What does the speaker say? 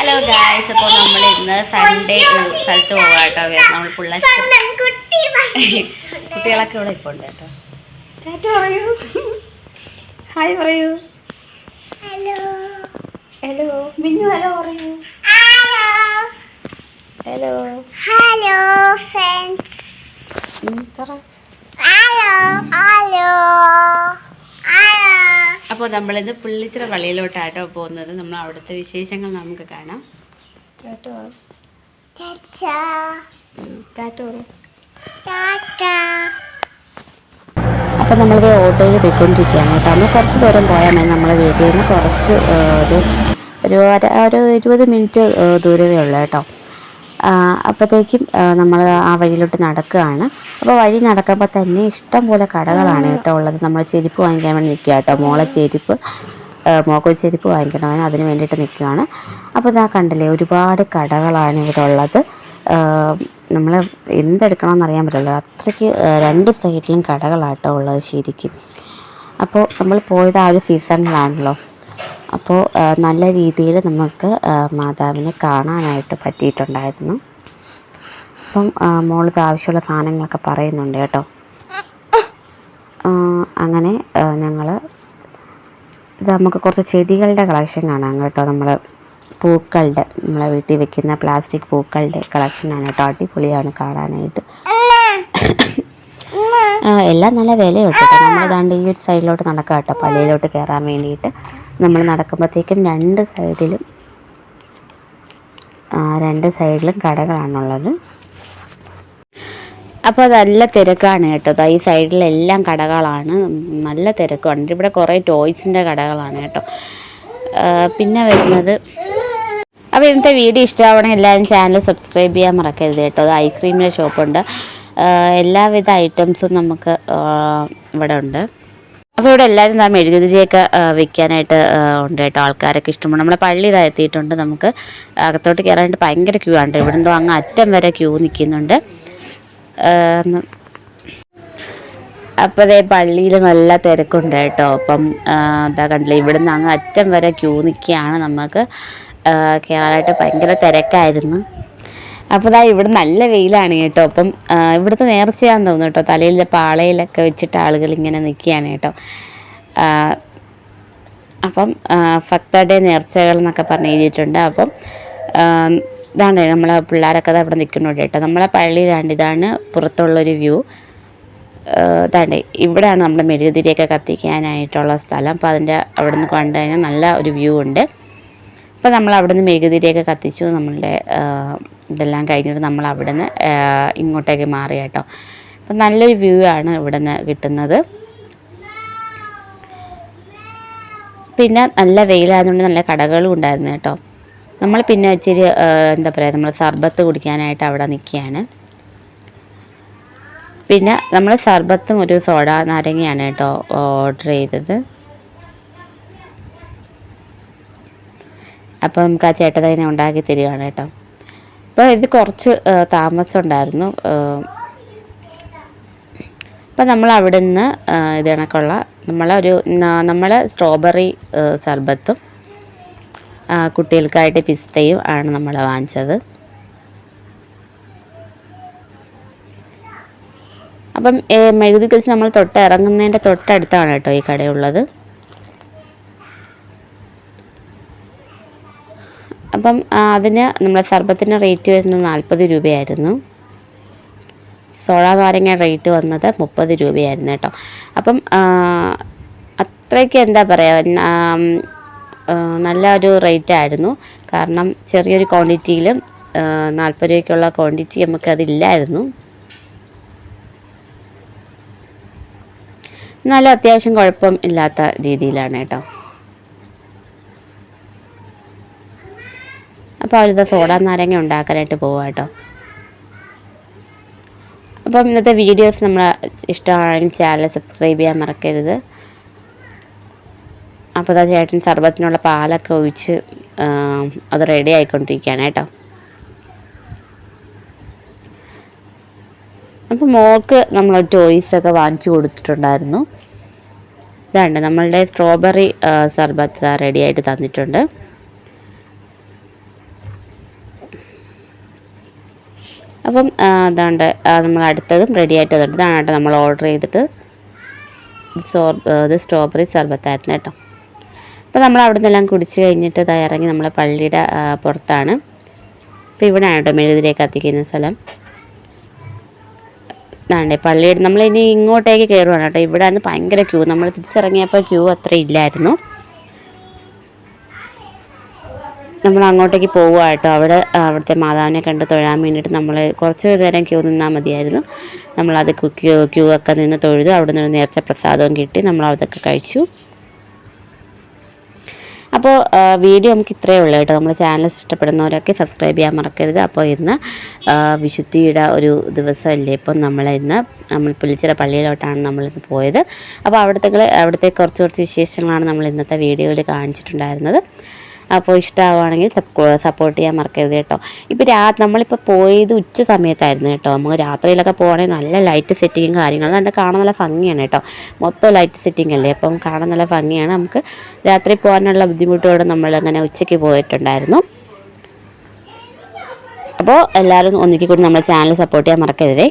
Hello guys അപ്പോൾ നമ്മൾ ഇന്ന് സൺഡേ സ്ഥലത്ത് പോകാം കേട്ടോ നമ്മൾ പിള്ളേർ കുട്ടികളൊക്കെ ഇവിടെ ഇപ്പോൾ ഉണ്ട് കേട്ടോ. ചേട്ട പറയൂ. ഹായ് പറയൂ. ഹലോ ഹലോ മിന്നു ഹലോ പറയൂ. Hello hello friends hello hello അപ്പോൾ നമ്മളിത് പുള്ളിച്ചിറ പള്ളിയിലോട്ടാട്ടോ പോകുന്നത്. നമ്മൾ അവിടുത്തെ വിശേഷങ്ങൾ നമുക്ക് കാണാം. അപ്പം ചാച്ചാ ടാറ്റ ടാറ്റാ അപ്പോൾ നമ്മളിത് ഓട്ടോയിൽ പോയിക്കൊണ്ടിരിക്കുകയാണ് കേട്ടോ. നമ്മൾ കുറച്ച് ദൂരം പോയാൽ മതി. നമ്മളെ വീട്ടിൽ നിന്ന് കുറച്ച് ഒരു ഒരു അര ഒരു ഇരുപത് മിനിറ്റ് ദൂരമേ ഉള്ളൂ കേട്ടോ. അപ്പോഴത്തേക്കും നമ്മൾ ആ വഴിയിലോട്ട് നടക്കുകയാണ്. അപ്പോൾ വഴി നടക്കുമ്പോൾ തന്നെ ഇഷ്ടം പോലെ കടകളാണ് കേട്ടോ ഉള്ളത്. നമ്മൾ ചെരുപ്പ് വാങ്ങിക്കാൻ വേണ്ടി നിൽക്കുക കേട്ടോ. മോളെ ചെരുപ്പ് മോക്ക ചെരുപ്പ് വാങ്ങിക്കണമെന്ന് അതിന് വേണ്ടിയിട്ട് നിൽക്കുകയാണ്. അപ്പോൾ ഇതാ കണ്ടില്ലേ ഒരുപാട് കടകളാണ് ഇവിടെ ഉള്ളത്. നമ്മൾ എന്തെടുക്കണമെന്ന് അറിയാൻ പറ്റില്ല. അത്രയ്ക്ക് രണ്ട് സൈഡിലും കടകളാട്ടോ ഉള്ളത് ശരിക്കും. അപ്പോൾ നമ്മൾ പോയത് ആ ഒരു സീസണിലാണല്ലോ. അപ്പോൾ നല്ല രീതിയിൽ നമുക്ക് മാതാവിനെ കാണാനായിട്ട് പറ്റിയിട്ടുണ്ടായിരുന്നു. അപ്പം മോളിത് ആവശ്യമുള്ള സാധനങ്ങളൊക്കെ പറയുന്നുണ്ട് കേട്ടോ. അങ്ങനെ ഞങ്ങൾ ഇത് നമുക്ക് കുറച്ച് ചെടികളുടെ കളക്ഷൻ കാണാം കേട്ടോ. നമ്മൾ പൂക്കളുടെ നമ്മളെ വീട്ടിൽ വെക്കുന്ന പ്ലാസ്റ്റിക് പൂക്കളുടെ കളക്ഷനാണ് കേട്ടോ. അടിപൊളിയാണ് കാണാനായിട്ട്. എല്ലാം നല്ല വിലയുണ്ട് കേട്ടോ. നമ്മൾ ദാണ്ട് ഈ ഒരു സൈഡിലോട്ട് നടക്കാം കേട്ടോ. പള്ളിയിലോട്ട് കയറാൻ വേണ്ടിയിട്ട്. നമ്മൾ നടക്കുമ്പോഴത്തേക്കും രണ്ട് സൈഡിലും രണ്ട് സൈഡിലും കടകളാണുള്ളത്. അപ്പോൾ നല്ല തിരക്കാണ് കേട്ടോ. ഈ സൈഡിലെല്ലാം കടകളാണ്. നല്ല തിരക്കുണ്ട്. ഇവിടെ കുറേ ടോയ്സിന്റെ കടകളാണ് കേട്ടോ. പിന്നെ വരുന്നത് അപ്പോൾ ഇന്നത്തെ വീഡിയോ ഇഷ്ടമാവണമെങ്കിൽ എല്ലാവരും ചാനൽ സബ്സ്ക്രൈബ് ചെയ്യാൻ മറക്കരുത് കേട്ടോ. അത് ഐസ്ക്രീമിന്റെ ഷോപ്പുണ്ട്. എല്ലാവിധ ഐറ്റംസും നമുക്ക് ഇവിടെ ഉണ്ട്. അപ്പോൾ ഇവിടെ എല്ലാവരും ആ മെഴുകുതിരിയൊക്കെ വെക്കാനായിട്ട് ഉണ്ട് കേട്ടോ ആൾക്കാരൊക്കെ ഇഷ്ടമാണ് നമ്മളെ പള്ളി എത്തിയിട്ടുണ്ട് നമുക്ക്. അകത്തോട്ട് കയറാനായിട്ട് ഭയങ്കര ക്യൂ ആണ് ഇവിടെ എന്തോ അങ്ങ് അറ്റം വരെ ക്യൂ നിൽക്കുന്നുണ്ട്. അപ്പോൾ അതേ പള്ളിയിൽ നല്ല തിരക്കുണ്ട് കേട്ടോ. അപ്പം എന്താ കണ്ടില്ല ഇവിടുന്ന് അങ്ങ് അറ്റം വരെ ക്യൂ നിൽക്കുകയാണ് നമുക്ക്. കയറാനായിട്ട് ഭയങ്കര തിരക്കായിരുന്നു. അപ്പോൾ ഇതാ ഇവിടെ നല്ല വെയിലാണ് കേട്ടോ. അപ്പം ഇവിടുത്തെ നേർച്ചയാന്ന് തോന്നുന്നു കേട്ടോ. തലയിൽ പാളയിലൊക്കെ വെച്ചിട്ട് ആളുകൾ ഇങ്ങനെ നിൽക്കുകയാണ് കേട്ടോ. അപ്പം ഡേ നേർച്ചകൾ എന്നൊക്കെ പറഞ്ഞ് എഴുതിയിട്ടുണ്ട്. അപ്പം ഇതാണ് നമ്മളെ പിള്ളേരൊക്കെ അവിടെ നിൽക്കുന്നുണ്ട് കേട്ടോ. നമ്മളെ പള്ളിയിലാണ്ട് ഇതാണ് പുറത്തുള്ളൊരു വ്യൂ. ഇതാണ്ട് ഇവിടെയാണ് നമ്മുടെ മെഴുകുതിരിയൊക്കെ കത്തിക്കാനായിട്ടുള്ള സ്ഥലം. അപ്പോൾ അതിന്റെ അവിടെ നിന്ന് കണ്ടു കഴിഞ്ഞാൽ നല്ല ഒരു വ്യൂ ഉണ്ട്. അപ്പോൾ നമ്മൾ അവിടെ നിന്ന് മെഴുകുതിരിയൊക്കെ കത്തിച്ചു നമ്മളുടെ ഇതെല്ലാം കഴിഞ്ഞിട്ട് നമ്മൾ അവിടെ നിന്ന് ഇങ്ങോട്ടേക്ക് മാറി കേട്ടോ. അപ്പം നല്ലൊരു വ്യൂ ആണ് ഇവിടെ നിന്ന് കിട്ടുന്നത്. പിന്നെ നല്ല വെയിലായതുകൊണ്ട് നല്ല കടകളും ഉണ്ടായിരുന്നു കേട്ടോ. നമ്മൾ പിന്നെ ഇച്ചിരി എന്താ പറയുക നമ്മൾ സർബത്ത് കുടിക്കാനായിട്ട് അവിടെ നിൽക്കുകയാണ്. പിന്നെ നമ്മൾ സർബത്തും ഒരു സോഡ നാരങ്ങയാണ് കേട്ടോ ഓർഡർ ചെയ്തത്. അപ്പോൾ നമുക്ക് ആ ചേട്ടൻ തന്നെ ഉണ്ടാക്കി തരികയാണ് കേട്ടോ. അപ്പോൾ ഇത് കുറച്ച് താമസം ഉണ്ടായിരുന്നു അപ്പോൾ നമ്മൾ അവിടെ നിന്ന് ഇത് കണക്കുള്ള ഒരു നമ്മൾ സ്ട്രോബെറി സർബത്തും കുട്ടികൾക്കായിട്ട് പിസ്തയും ആണ് നമ്മൾ വാങ്ങിച്ചത്. അപ്പം ഏ, മെഴുകുതി കുറിച്ച് നമ്മൾ തൊട്ട് ഇറങ്ങുന്നതിന്റെ തൊട്ടടുത്താണ് കേട്ടോ ഈ കടയുള്ളത്. അപ്പം അതിന് നമ്മളെ സർബത്തിന് റേറ്റ് വരുന്നത് നാൽപ്പത് രൂപയായിരുന്നു. സോളാ നാരങ്ങ റേറ്റ് വന്നത് മുപ്പത് രൂപയായിരുന്നു കേട്ടോ. അപ്പം അത്രയ്ക്ക് എന്താ പറയുക നല്ല ഒരു റേറ്റ് ആയിരുന്നു. കാരണം ചെറിയൊരു ക്വാണ്ടിറ്റിയിലും നാൽപ്പത് രൂപയ്ക്കുള്ള ക്വാണ്ടിറ്റി നമുക്കതില്ലായിരുന്നു. നല്ല അത്യാവശ്യം കുഴപ്പം ഇല്ലാത്ത രീതിയിലാണ് കേട്ടോ. അപ്പോൾ അവരിത് സോഡ നാരങ്ങ ഉണ്ടാക്കാനായിട്ട് പോവാം കേട്ടോ. അപ്പം ഇന്നത്തെ വീഡിയോസ് നമ്മൾ ഇഷ്ടമാണെങ്കിൽ ചാനൽ സബ്സ്ക്രൈബ് ചെയ്യാൻ മറക്കരുത്. അപ്പോൾ അതാ ചേട്ടൻ സർബത്തിനുള്ള പാലൊക്കെ ഒഴിച്ച് അത് റെഡി ആയിക്കൊണ്ടിരിക്കുകയാണ് കേട്ടോ. അപ്പോൾ മോൾക്ക് നമ്മൾ ടോയ്സൊക്കെ വാങ്ങിച്ചു കൊടുത്തിട്ടുണ്ടായിരുന്നു. ഇതാണ്ട് നമ്മളുടെ സ്ട്രോബെറി സർബത്ത് റെഡി ആയിട്ട് തന്നിട്ടുണ്ട്. അപ്പം അതുകൊണ്ട് അതാണ്ട് നമ്മൾ അടുത്തതും റെഡി ആയിട്ട് വന്നിട്ട് ഇതാണ് കേട്ടോ നമ്മൾ ഓർഡർ ചെയ്തിട്ട് സോർ ഇത് സ്ട്രോബെറി സർബത്തായിരുന്നു കേട്ടോ. അപ്പോൾ നമ്മൾ അവിടെ നിന്നെല്ലാം കുടിച്ച് കഴിഞ്ഞിട്ട് തയ്യാറങ്ങി നമ്മളെ പള്ളിയുടെ പുറത്താണ്. അപ്പോൾ ഇവിടെയാണ് കേട്ടോ മെഴുതിലേക്ക് കത്തിക്കുന്ന സ്ഥലം. ആണ്ടേ പള്ളിയുടെ ഇനി ഇങ്ങോട്ടേക്ക് കയറുവാണ് കേട്ടോ. ഇവിടെ നിന്ന് ഭയങ്കര ക്യൂ നമ്മൾ തിരിച്ചിറങ്ങിയപ്പോൾ ക്യൂ അത്ര ഇല്ലായിരുന്നു. നമ്മൾ അങ്ങോട്ടേക്ക് പോവുക കേട്ടോ. അവിടെ അവിടുത്തെ മാതാവിനെ കണ്ട് തൊഴാൻ വേണ്ടിയിട്ട് നമ്മൾ കുറച്ച് നേരം ക്യൂ നിന്നാൽ മതിയായിരുന്നു. നമ്മളത് ക്യൂ ക്യൂ ഒക്കെ നിന്ന് തൊഴുതു. അവിടെ നിന്ന് നേർച്ച പ്രസാദവും കിട്ടി. നമ്മൾ അതൊക്കെ കഴിച്ചു. അപ്പോൾ വീഡിയോ നമുക്ക് ഇത്രയേ ഉള്ളൂ കേട്ടോ. നമ്മുടെ ചാനൽ ഇഷ്ടപ്പെടുന്നവരൊക്കെ സബ്സ്ക്രൈബ് ചെയ്യാൻ മറക്കരുത്. അപ്പോൾ ഇന്ന് വിശുദ്ധിയുടെ ഒരു ദിവസമല്ലേ? ഇപ്പം നമ്മൾ ഇന്ന് നമ്മൾ പുലിച്ചിറ പള്ളിയിലോട്ടാണ് നമ്മളിന്ന് പോയത്. അപ്പോൾ അവിടുത്തെ അവിടുത്തെ കുറച്ച് കുറച്ച് വിശേഷങ്ങളാണ് നമ്മൾ ഇന്നത്തെ വീഡിയോയിൽ കാണിച്ചിട്ടുണ്ടായിരുന്നത്. അപ്പോൾ ഇഷ്ടമാവുകയാണെങ്കിൽ സപ്പോർട്ട് ചെയ്യാൻ മറക്കരുത് കേട്ടോ. ഇപ്പോൾ രാ നമ്മളിപ്പോൾ പോയത് ഉച്ച സമയത്തായിരുന്നു കേട്ടോ. നമുക്ക് രാത്രിയിലൊക്കെ പോകണമെങ്കിൽ നല്ല ലൈറ്റ് സെറ്റിങ്ങും കാര്യങ്ങളും നല്ല കാണാൻ നല്ല ഭംഗിയാണ് കേട്ടോ. മൊത്തം ലൈറ്റ് സെറ്റിംഗ് അല്ലേ? അപ്പം കാണാൻ നല്ല ഭംഗിയാണ്. നമുക്ക് രാത്രി പോകാനുള്ള ബുദ്ധിമുട്ടോടെ നമ്മൾ അങ്ങനെ ഉച്ചയ്ക്ക് പോയിട്ടുണ്ടായിരുന്നു. അപ്പോൾ എല്ലാവരും ഒന്നിക്കി കൂടി നമ്മുടെ ചാനൽ സപ്പോർട്ട് ചെയ്യാൻ മറക്കരുതേ.